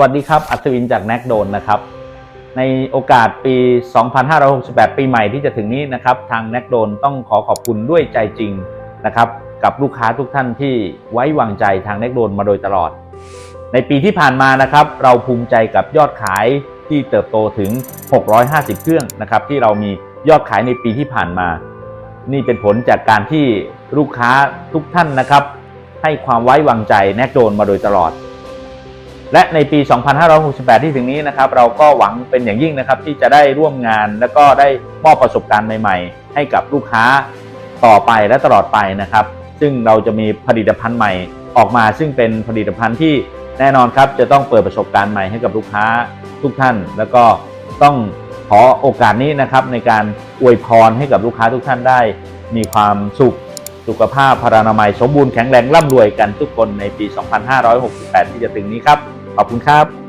วัสดีครับ อัศวินจากแนกโดนนะครับ ในโอกาสปี 2568 ปีใหม่ที่จะถึงนี้นะครับ ทางแนกโดนต้องขอขอบคุณด้วยใจจริงนะครับ กับลูกค้าทุกท่านที่ไว้วางใจทางแนกโดนมาโดยตลอด ในปีที่ผ่านมานะครับ เราภูมิใจกับยอดขายที่เติบโตถึง 650 เครื่องนะครับ ที่เรามียอดขายในปีที่ผ่านมา นี่เป็นผลจากการที่ลูกค้าทุกท่านนะครับ ให้ความไว้วางใจแนกโดนมาโดยตลอด และในปี 2568 ที่ถึงนี้นะครับเราก็หวังเป็นอย่างยิ่งนะครับที่จะได้ร่วมงาน และก็ได้มอบประสบการณ์ใหม่ๆ ให้กับลูกค้าต่อไปและตลอดไปนะครับ ซึ่งเราจะมีผลิตภัณฑ์ใหม่ออกมา ซึ่งเป็นผลิตภัณฑ์ที่แน่นอนครับจะต้องเปิดประสบการณ์ใหม่ให้กับลูกค้าทุกท่าน แล้วก็ต้องขอโอกาสนี้นะครับในการอวยพรให้กับลูกค้าทุกท่านได้ มีความสุขสุขภาพพรานามัยสมบูรณ์แข็งแรงร่ำรวยกันทุกคนในปี 2568 ที่จะถึงนี้ครับ ขอบคุณครับ